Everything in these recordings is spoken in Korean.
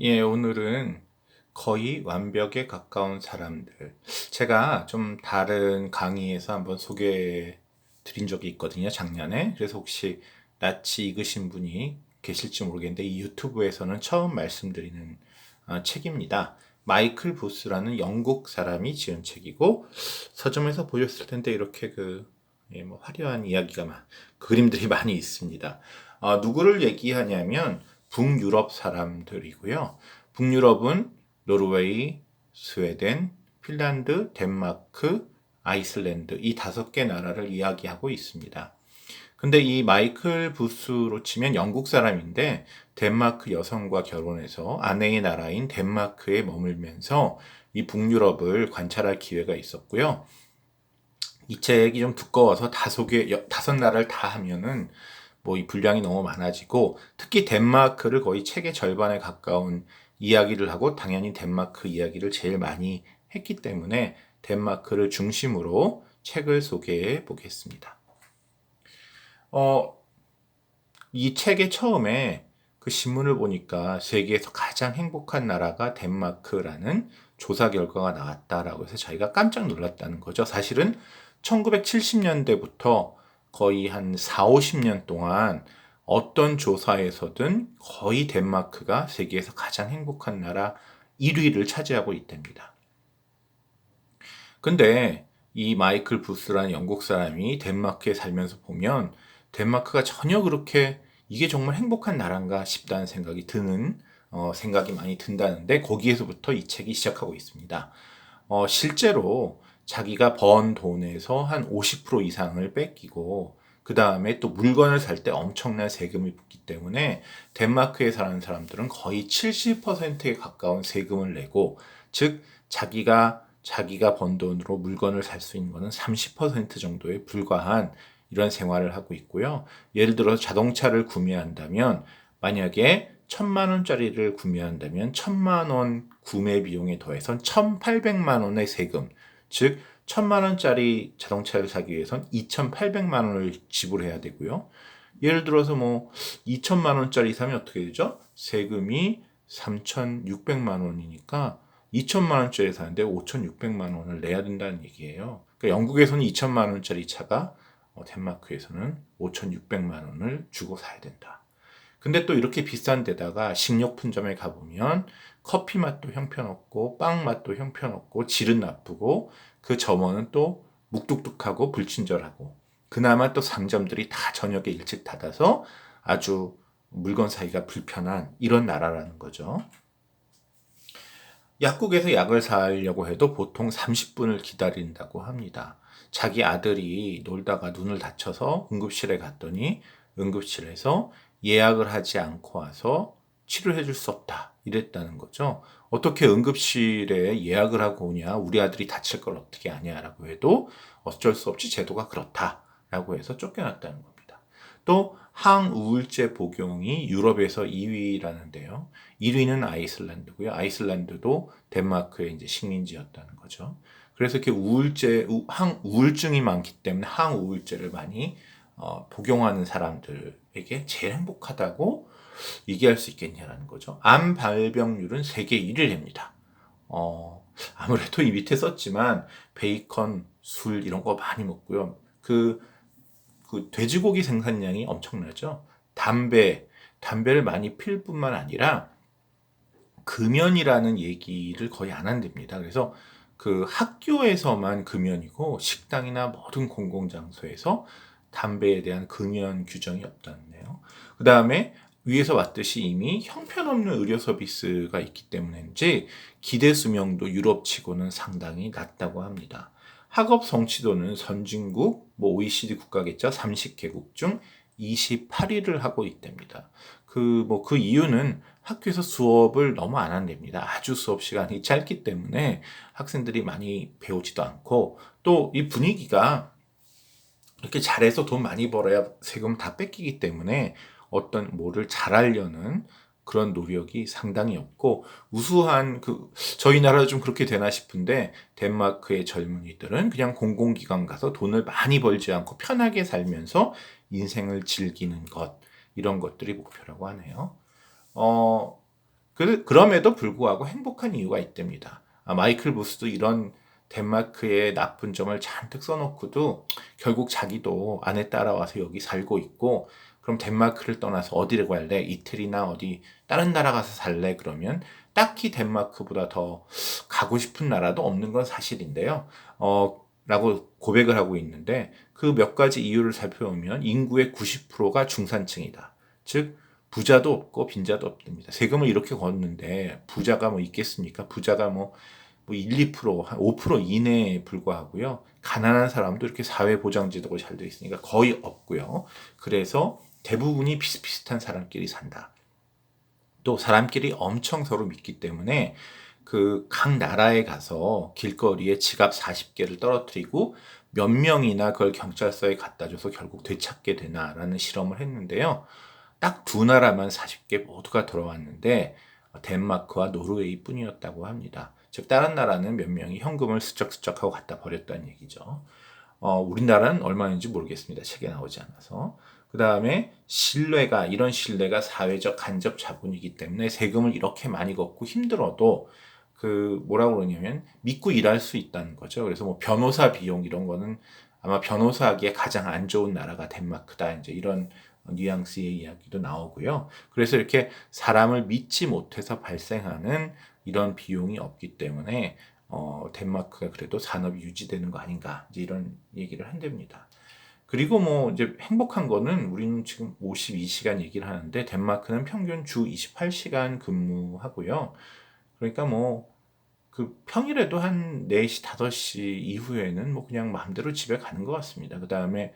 예, 오늘은 거의 완벽에 가까운 사람들. 제가 좀 다른 강의에서 한번 소개해 드린 적이 있거든요, 작년에. 그래서 혹시 낯이 익으신 분이 계실지 모르겠는데, 이 유튜브에서는 처음 말씀드리는 어, 책입니다. 마이클 부스라는 영국 사람이 지은 책이고, 서점에서 보셨을 텐데, 이렇게 그, 예, 뭐 화려한 이야기가, 막, 그림들이 많이 있습니다. 어, 누구를 얘기하냐면, 북유럽 사람들이고요. 북유럽은 노르웨이, 스웨덴, 핀란드, 덴마크, 아이슬란드 이 다섯 개 나라를 이야기하고 있습니다. 근데 이 마이클 부스로 치면 영국 사람인데 덴마크 여성과 결혼해서 아내의 나라인 덴마크에 머물면서 이 북유럽을 관찰할 기회가 있었고요. 이 책이 좀 두꺼워서 다섯 개, 다섯 나라를 다 하면은 뭐 이 분량이 너무 많아지고 특히 덴마크를 거의 책의 절반에 가까운 이야기를 하고 당연히 덴마크 이야기를 제일 많이 했기 때문에 덴마크를 중심으로 책을 소개해 보겠습니다. 어, 이 책의 처음에 그 신문을 보니까 세계에서 가장 행복한 나라가 덴마크라는 조사 결과가 나왔다라고 해서 저희가 깜짝 놀랐다는 거죠. 사실은 1970년대부터 거의 한 4, 50년 동안 어떤 조사에서든 거의 덴마크가 세계에서 가장 행복한 나라 1위를 차지하고 있답니다. 근데 이 마이클 부스라는 영국 사람이 덴마크에 살면서 보면 덴마크가 전혀 그렇게 이게 정말 행복한 나라인가 싶다는 생각이 드는 어, 생각이 많이 든다는데 거기에서부터 이 책이 시작하고 있습니다. 어, 실제로 자기가 번 돈에서 한 50% 이상을 뺏기고 그 다음에 또 물건을 살 때 엄청난 세금이 붙기 때문에 덴마크에 사는 사람들은 거의 70%에 가까운 세금을 내고 즉 자기가 자기가 번 돈으로 물건을 살 수 있는 것은 30% 정도에 불과한 이런 생활을 하고 있고요. 예를 들어서 자동차를 구매한다면 만약에 천만 원짜리를 구매한다면 천만 원 구매 비용에 더해서 천팔백만 원의 세금, 즉 천만 원짜리 자동차를 사기 위해선 2,800만 원을 지불해야 되고요. 예를 들어서 뭐 2천만 원짜리 사면 어떻게 되죠? 세금이 3,600만 원이니까 2천만 원짜리 사는데 5,600만 원을 내야 된다는 얘기예요. 그러니까 영국에서는 2천만 원짜리 차가 어, 덴마크에서는 5,600만 원을 주고 사야 된다. 근데 또 이렇게 비싼 데다가 식료품점에 가보면 커피 맛도 형편없고 빵 맛도 형편없고 질은 나쁘고 그 점원은 또 묵뚝뚝하고 불친절하고 그나마 또 상점들이 다 저녁에 일찍 닫아서 아주 물건 사기가 불편한 이런 나라라는 거죠. 약국에서 약을 사려고 해도 보통 30분을 기다린다고 합니다. 자기 아들이 놀다가 눈을 다쳐서 응급실에 갔더니 응급실에서 예약을 하지 않고 와서 치료해 줄 수 없다. 이랬다는 거죠. 어떻게 응급실에 예약을 하고 오냐, 우리 아들이 다칠 걸 어떻게 아냐라고 해도 어쩔 수 없이 제도가 그렇다라고 해서 쫓겨났다는 겁니다. 또 항우울제 복용이 유럽에서 2위라는데요. 1위는 아이슬란드고요. 아이슬란드도 덴마크의 이제 식민지였다는 거죠. 그래서 이렇게 우울제, 항우울증이 많기 때문에 항우울제를 많이 어, 복용하는 사람들 에게 제일 행복하다고 얘기할 수 있겠냐라는 거죠. 암 발병률은 세계 1위입니다. 어, 아무래도 이 밑에 썼지만 베이컨, 술 이런 거 많이 먹고요. 그, 그 돼지고기 생산량이 엄청나죠. 담배, 담배를 많이 필 뿐만 아니라 금연이라는 얘기를 거의 안 한답니다. 그래서 그 학교에서만 금연이고 식당이나 모든 공공장소에서 담배에 대한 금연 규정이 없다는데요. 그 다음에 위에서 봤듯이 이미 형편없는 의료 서비스가 있기 때문인지 기대 수명도 유럽치고는 상당히 낮다고 합니다. 학업 성취도는 선진국, 뭐 OECD 국가겠죠. 30개국 중 28위를 하고 있답니다. 그, 뭐, 그 이유는 학교에서 수업을 너무 안 한답니다. 아주 수업 시간이 짧기 때문에 학생들이 많이 배우지도 않고 또 이 분위기가 이렇게 잘해서 돈 많이 벌어야 세금 다 뺏기기 때문에 어떤 뭐를 잘하려는 그런 노력이 상당히 없고 우수한 그 저희 나라도 좀 그렇게 되나 싶은데 덴마크의 젊은이들은 그냥 공공기관 가서 돈을 많이 벌지 않고 편하게 살면서 인생을 즐기는 것 이런 것들이 목표라고 하네요. 어 그, 그럼에도 불구하고 행복한 이유가 있답니다. 아, 마이클 부스도 이런 덴마크의 나쁜 점을 잔뜩 써놓고도 결국 자기도 아내 따라와서 여기 살고 있고 그럼 덴마크를 떠나서 어디를 갈래? 이태리나 어디 다른 나라 가서 살래? 그러면 딱히 덴마크보다 더 가고 싶은 나라도 없는 건 사실인데요. 어, 라고 고백을 하고 있는데 그 몇 가지 이유를 살펴보면 인구의 90%가 중산층이다. 즉 부자도 없고 빈자도 없답니다. 세금을 이렇게 걷는데 부자가 뭐 있겠습니까? 부자가 뭐, 뭐 1, 2%, 한 5% 이내에 불과하고요. 가난한 사람도 이렇게 사회보장제도가 잘 되어 있으니까 거의 없고요. 그래서 대부분이 비슷비슷한 사람끼리 산다. 또 사람끼리 엄청 서로 믿기 때문에 그 각 나라에 가서 길거리에 지갑 40개를 떨어뜨리고 몇 명이나 그걸 경찰서에 갖다 줘서 결국 되찾게 되나라는 실험을 했는데요. 딱 두 나라만 40개 모두가 들어왔는데 덴마크와 노르웨이 뿐이었다고 합니다. 즉 다른 나라는 몇 명이 현금을 스쩍스쩍 하고 갖다 버렸다는 얘기죠. 어, 우리나라는 얼마인지 모르겠습니다. 책에 나오지 않아서. 그 다음에 신뢰가 이런 신뢰가 사회적 간접 자본이기 때문에 세금을 이렇게 많이 걷고 힘들어도 그 뭐라고 그러냐면 믿고 일할 수 있다는 거죠. 그래서 뭐 변호사 비용 이런 거는 아마 변호사하기에 가장 안 좋은 나라가 덴마크다. 이제 이런 뉘앙스의 이야기도 나오고요. 그래서 이렇게 사람을 믿지 못해서 발생하는 이런 비용이 없기 때문에 어, 덴마크가 그래도 산업이 유지되는 거 아닌가 이제 이런 얘기를 한답니다. 그리고 뭐 이제 행복한 거는 우리는 지금 52시간 얘기를 하는데 덴마크는 평균 주 28시간 근무하고요. 그러니까 뭐 그 평일에도 한 4시, 5시 이후에는 뭐 그냥 마음대로 집에 가는 것 같습니다. 그 다음에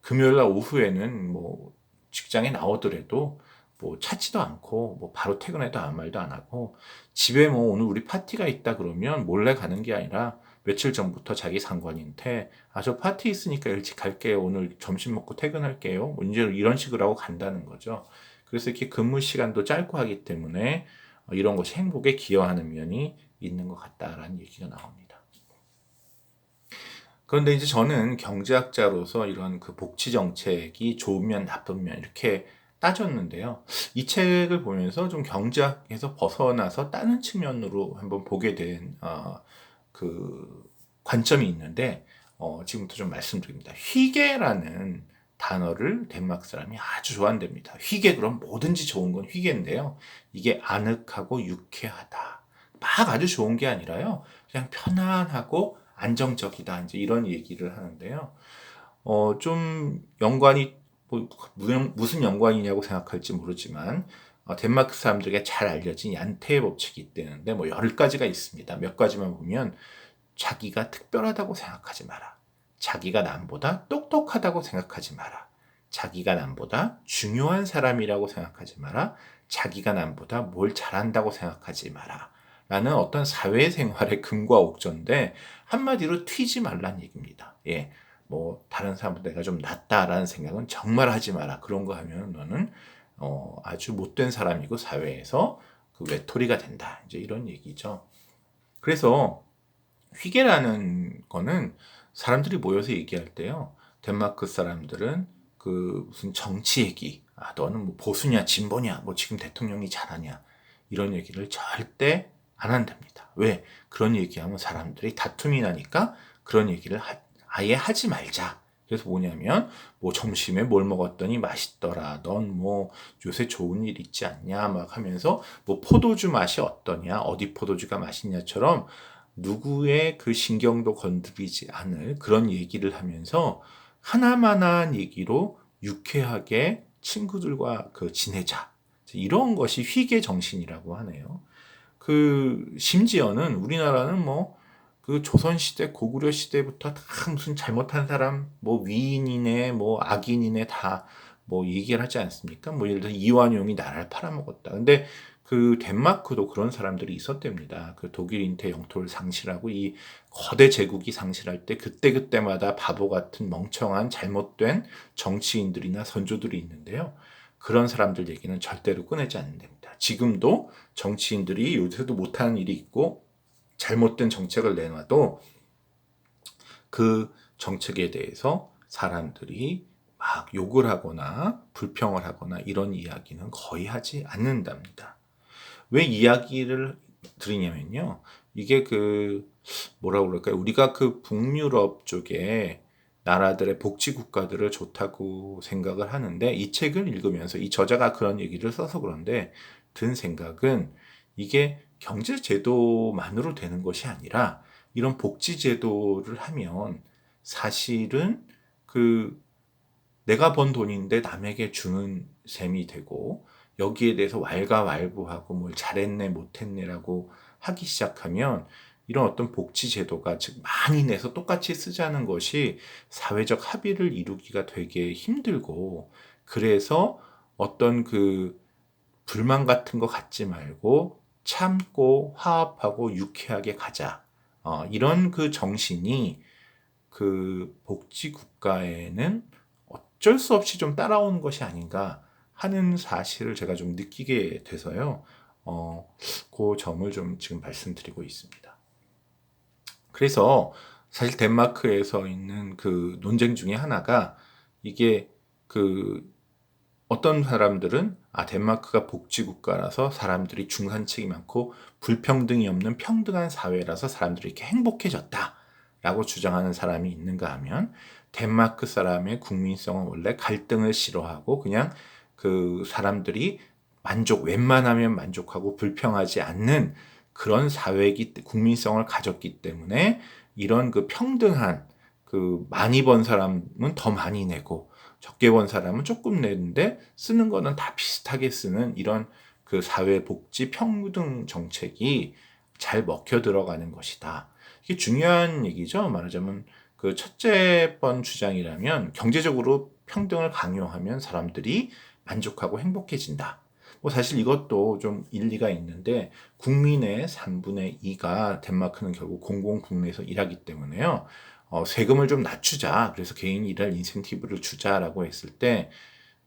금요일 날 오후에는 뭐 직장에 나오더라도 뭐 찾지도 않고 뭐 바로 퇴근해도 아무 말도 안 하고 집에 뭐 오늘 우리 파티가 있다 그러면 몰래 가는 게 아니라 며칠 전부터 자기 상관인데 아 저 파티 있으니까 일찍 갈게요 오늘 점심 먹고 퇴근할게요 뭐 이제 이런 식으로 하고 간다는 거죠 그래서 이렇게 근무 시간도 짧고 하기 때문에 이런 것이 행복에 기여하는 면이 있는 것 같다라는 얘기가 나옵니다. 그런데 이제 저는 경제학자로서 이런 그 복지 정책이 좋은 면 나쁜 면 이렇게 따졌는데요. 이 책을 보면서 좀 경제학에서 벗어나서 다른 측면으로 한번 보게 된, 어, 그 관점이 있는데, 어, 지금부터 좀 말씀드립니다. 휘게라는 단어를 덴마크 사람이 아주 좋아한답니다. 휘게 그럼 뭐든지 좋은 건 휘게인데요. 이게 아늑하고 유쾌하다. 막 아주 좋은 게 아니라요. 그냥 편안하고 안정적이다. 이제 이런 얘기를 하는데요. 어, 좀 연관이 뭐 무슨 연관이냐고 생각할지 모르지만 어, 덴마크 사람들에게 잘 알려진 얀테의 법칙이 있다는데 뭐열 가지가 있습니다. 몇 가지만 보면 자기가 특별하다고 생각하지 마라. 자기가 남보다 똑똑하다고 생각하지 마라. 자기가 남보다 중요한 사람이라고 생각하지 마라. 자기가 남보다 뭘 잘한다고 생각하지 마라. 라는 어떤 사회생활의 금과 옥조인데 한마디로 튀지 말란 얘기입니다. 예. 뭐 다른 사람보다 내가 좀 낫다라는 생각은 정말 하지 마라. 그런 거 하면 너는 어, 아주 못된 사람이고 사회에서 그 외톨이가 된다. 이제 이런 얘기죠. 그래서 휘게라는 거는 사람들이 모여서 얘기할 때요. 덴마크 사람들은 그 무슨 정치 얘기, 아 너는 뭐 보수냐 진보냐, 뭐 지금 대통령이 잘하냐 이런 얘기를 절대 안 한답니다. 왜? 그런 얘기하면 사람들이 다툼이 나니까 그런 얘기를 하, 아예 하지 말자. 그래서 뭐냐면 뭐 점심에 뭘 먹었더니 맛있더라. 넌 뭐 요새 좋은 일 있지 않냐 막 하면서 뭐 포도주 맛이 어떠냐, 어디 포도주가 맛있냐처럼 누구의 그 신경도 건드리지 않을 그런 얘기를 하면서 하나만한 얘기로 유쾌하게 친구들과 그 지내자. 이런 것이 휘계 정신이라고 하네요. 그 심지어는 우리나라는 뭐 그 조선 시대 고구려 시대부터 다 무슨 잘못한 사람 뭐 위인이네 뭐 악인이네 다 뭐 얘기를 하지 않습니까? 뭐 예를 들어 이완용이 나라를 팔아먹었다. 근데 그 덴마크도 그런 사람들이 있었답니다. 그 독일 인태 영토를 상실하고 이 거대 제국이 상실할 때 그때그때마다 바보 같은 멍청한 잘못된 정치인들이나 선조들이 있는데요. 그런 사람들 얘기는 절대로 꺼내지 않는답니다. 지금도 정치인들이 요새도 못하는 일이 있고 잘못된 정책을 내놔도 그 정책에 대해서 사람들이 막 욕을 하거나 불평을 하거나 이런 이야기는 거의 하지 않는답니다. 왜 이야기를 드리냐면요. 이게 그 뭐라고 그럴까요? 우리가 그 북유럽 쪽에 나라들의 복지 국가들을 좋다고 생각을 하는데 이 책을 읽으면서 이 저자가 그런 얘기를 써서 그런데 든 생각은 이게 경제 제도만으로 되는 것이 아니라 이런 복지 제도를 하면 사실은 그 내가 번 돈인데 남에게 주는 셈이 되고 여기에 대해서 왈가왈부하고 뭘 잘했네 못했네라고 하기 시작하면 이런 어떤 복지 제도가 즉 많이 내서 똑같이 쓰자는 것이 사회적 합의를 이루기가 되게 힘들고 그래서 어떤 그 불만 같은 거 갖지 말고 참고 화합하고 유쾌하게 가자. 어, 이런 그 정신이 그 복지 국가에는 어쩔 수 없이 좀 따라오는 것이 아닌가 하는 사실을 제가 좀 느끼게 돼서요. 어, 그 점을 좀 지금 말씀드리고 있습니다. 그래서 사실 덴마크에서 있는 그 논쟁 중에 하나가 이게 그 어떤 사람들은 아 덴마크가 복지 국가라서 사람들이 중산층이 많고 불평등이 없는 평등한 사회라서 사람들이 이렇게 행복해졌다라고 주장하는 사람이 있는가 하면 덴마크 사람의 국민성은 원래 갈등을 싫어하고 그냥 그 사람들이 만족 웬만하면 만족하고 불평하지 않는 그런 사회기 국민성을 가졌기 때문에 이런 그 평등한 그 많이 번 사람은 더 많이 내고 적게 번 사람은 조금 내는데 쓰는 거는 다 비슷하게 쓰는 이런 그 사회 복지 평등 정책이 잘 먹혀 들어가는 것이다. 이게 중요한 얘기죠. 말하자면 그 첫째 번 주장이라면 경제적으로 평등을 강요하면 사람들이 만족하고 행복해진다. 뭐 사실 이것도 좀 일리가 있는데 국민의 3분의 2가 덴마크는 결국 공공 국내에서 일하기 때문에요. 어, 세금을 좀 낮추자. 그래서 개인이 일할 인센티브를 주자라고 했을 때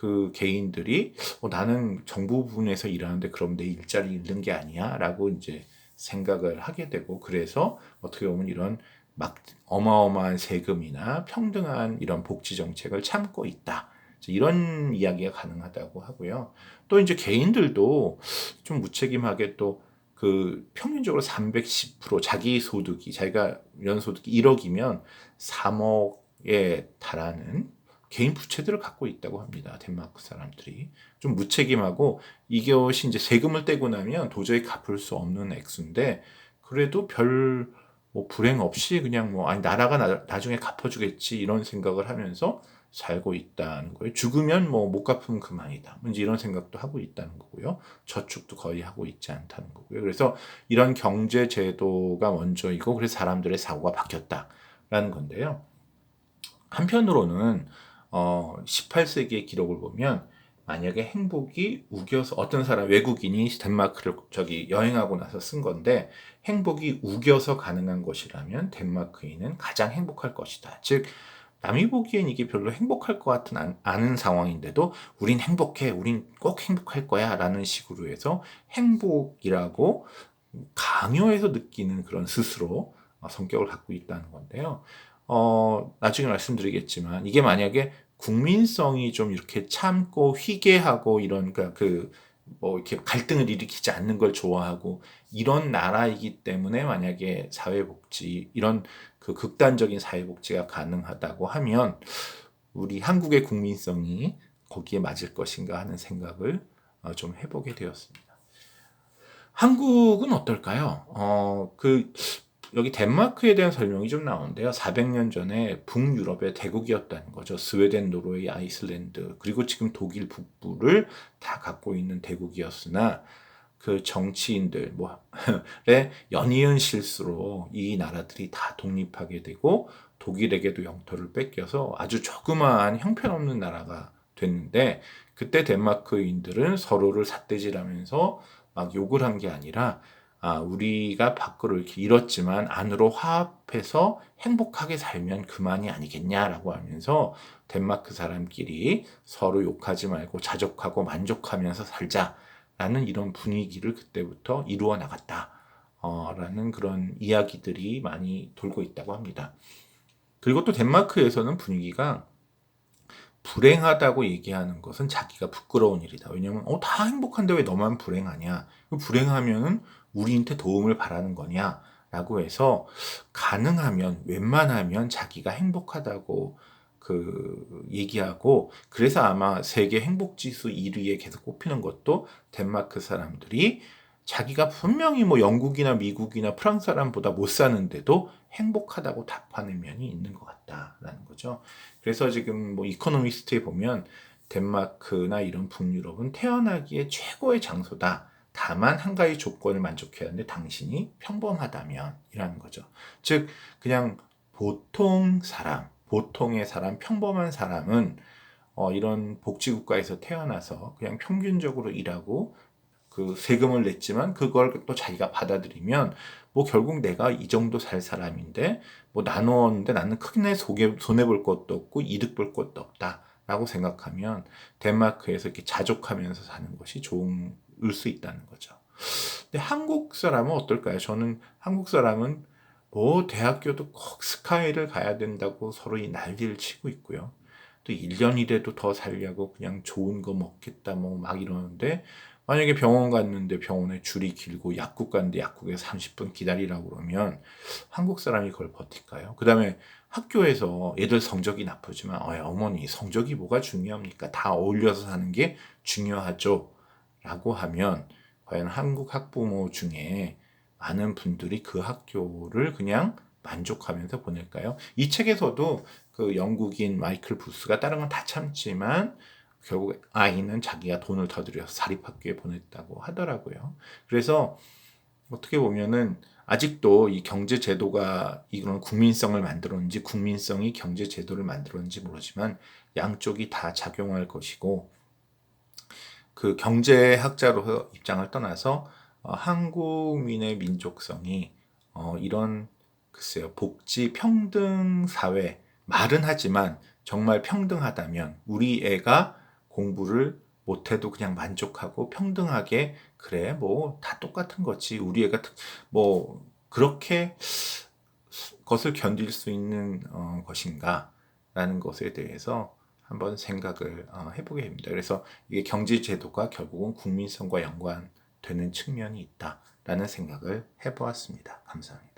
그 개인들이 어, 나는 정부 부분에서 일하는데 그럼 내 일자리 잃는 게 아니야? 라고 이제 생각을 하게 되고 그래서 어떻게 보면 이런 막 어마어마한 세금이나 평등한 이런 복지 정책을 참고 있다. 이런 이야기가 가능하다고 하고요. 또 이제 개인들도 좀 무책임하게 또 그 평균적으로 310% 자기 소득이 자기가 연 소득이 1억이면 3억에 달하는 개인 부채들을 갖고 있다고 합니다. 덴마크 사람들이 좀 무책임하고 이것이 이제 세금을 떼고 나면 도저히 갚을 수 없는 액수인데 그래도 별 뭐 불행 없이 그냥 뭐 아니 나라가 나, 나중에 갚아주겠지 이런 생각을 하면서 살고 있다는 거예요. 죽으면 뭐 못 갚으면 그만이다. 뭔지 이런 생각도 하고 있다는 거고요. 저축도 거의 하고 있지 않다는 거고요. 그래서 이런 경제 제도가 먼저이고 그래서 사람들의 사고가 바뀌었다라는 건데요. 한편으로는 어 18세기의 기록을 보면 만약에 행복이 우겨서 어떤 사람 외국인이 덴마크를 저기 여행하고 나서 쓴 건데 행복이 우겨서 가능한 것이라면 덴마크인은 가장 행복할 것이다. 즉 남이 보기엔 이게 별로 행복할 것 같은 않은 상황인데도 우린 행복해, 우린 꼭 행복할 거야 라는 식으로 해서 행복이라고 강요해서 느끼는 그런 스스로 성격을 갖고 있다는 건데요. 어, 나중에 말씀드리겠지만 이게 만약에 국민성이 좀 이렇게 참고 희게하고 이런 그러니까 그 뭐 이렇게 갈등을 일으키지 않는 걸 좋아하고 이런 나라이기 때문에 만약에 사회복지 이런 그 극단적인 사회복지가 가능하다고 하면 우리 한국의 국민성이 거기에 맞을 것인가 하는 생각을 어, 좀 해보게 되었습니다. 한국은 어떨까요? 어, 그, 여기 덴마크에 대한 설명이 좀 나오는데요. 400년 전에 북유럽의 대국이었다는 거죠. 스웨덴, 노르웨이, 아이슬란드, 그리고 지금 독일 북부를 다 갖고 있는 대국이었으나 그 정치인들 뭐의 연이은 실수로 이 나라들이 다 독립하게 되고 독일에게도 영토를 뺏겨서 아주 조그마한 형편없는 나라가 됐는데 그때 덴마크인들은 서로를 삿대질하면서 막 욕을 한 게 아니라 아, 우리가 밖으로 이렇게 잃었지만 안으로 화합해서 행복하게 살면 그만이 아니겠냐라고 하면서 덴마크 사람끼리 서로 욕하지 말고 자족하고 만족하면서 살자. 라는 이런 분위기를 그때부터 이루어 나갔다. 어, 라는 그런 이야기들이 많이 돌고 있다고 합니다. 그리고 또 덴마크에서는 분위기가 불행하다고 얘기하는 것은 자기가 부끄러운 일이다. 왜냐면 어, 다 행복한데 왜 너만 불행하냐? 불행하면은 우리한테 도움을 바라는 거냐? 라고 해서 가능하면 웬만하면 자기가 행복하다고 그 얘기하고 그래서 아마 세계 행복 지수 1위에 계속 꼽히는 것도 덴마크 사람들이 자기가 분명히 뭐 영국이나 미국이나 프랑스 사람보다 못 사는데도 행복하다고 답하는 면이 있는 것 같다라는 거죠. 그래서 지금 뭐 이코노미스트에 보면 덴마크나 이런 북유럽은 태어나기에 최고의 장소다. 다만 한 가지 조건을 만족해야 하는데 당신이 평범하다면 이라는 거죠. 즉 그냥 보통 사람, 보통의 사람, 평범한 사람은 어, 이런 복지국가에서 태어나서 그냥 평균적으로 일하고 그 세금을 냈지만 그걸 또 자기가 받아들이면 뭐 결국 내가 이 정도 살 사람인데 뭐 나누었는데 나는 크게 손해 볼 것도 없고 이득 볼 것도 없다라고 생각하면 덴마크에서 이렇게 자족하면서 사는 것이 좋 을 수 있다는 거죠. 근데 한국 사람은 어떨까요? 저는 한국 사람은 뭐 대학교도 꼭 스카이를 가야 된다고 서로 이 난리를 치고 있고요. 또 1년 이래도 더 살려고 그냥 좋은 거 먹겠다 뭐 막 이러는데 만약에 병원 갔는데 병원에 줄이 길고 약국 갔는데 약국에 30분 기다리라고 그러면 한국 사람이 그걸 버틸까요? 그 다음에 학교에서 애들 성적이 나쁘지만 어, 어머니 성적이 뭐가 중요합니까? 다 어울려서 사는 게 중요하죠. 라고 하면 과연 한국 학부모 중에 많은 분들이 그 학교를 그냥 만족하면서 보낼까요? 이 책에서도 그 영국인 마이클 부스가 다른 건 다 참지만 결국 아이는 자기가 돈을 더 들여서 사립학교에 보냈다고 하더라고요. 그래서 어떻게 보면은 아직도 이 경제 제도가 이런 국민성을 만들었는지 국민성이 경제 제도를 만들었는지 모르지만 양쪽이 다 작용할 것이고 그 경제학자로서 입장을 떠나서 어, 한국민의 민족성이 어, 이런 글쎄요 복지 평등 사회 말은 하지만 정말 평등하다면 우리 애가 공부를 못해도 그냥 만족하고 평등하게 그래 뭐 다 똑같은 거지. 우리 애가 뭐 그렇게 것을 견딜 수 있는 어, 것인가라는 것에 대해서 한번 생각을 어, 해보게 됩니다. 그래서 이게 경제 제도가 결국은 국민성과 연관되는 측면이 있다라는 생각을 해보았습니다. 감사합니다.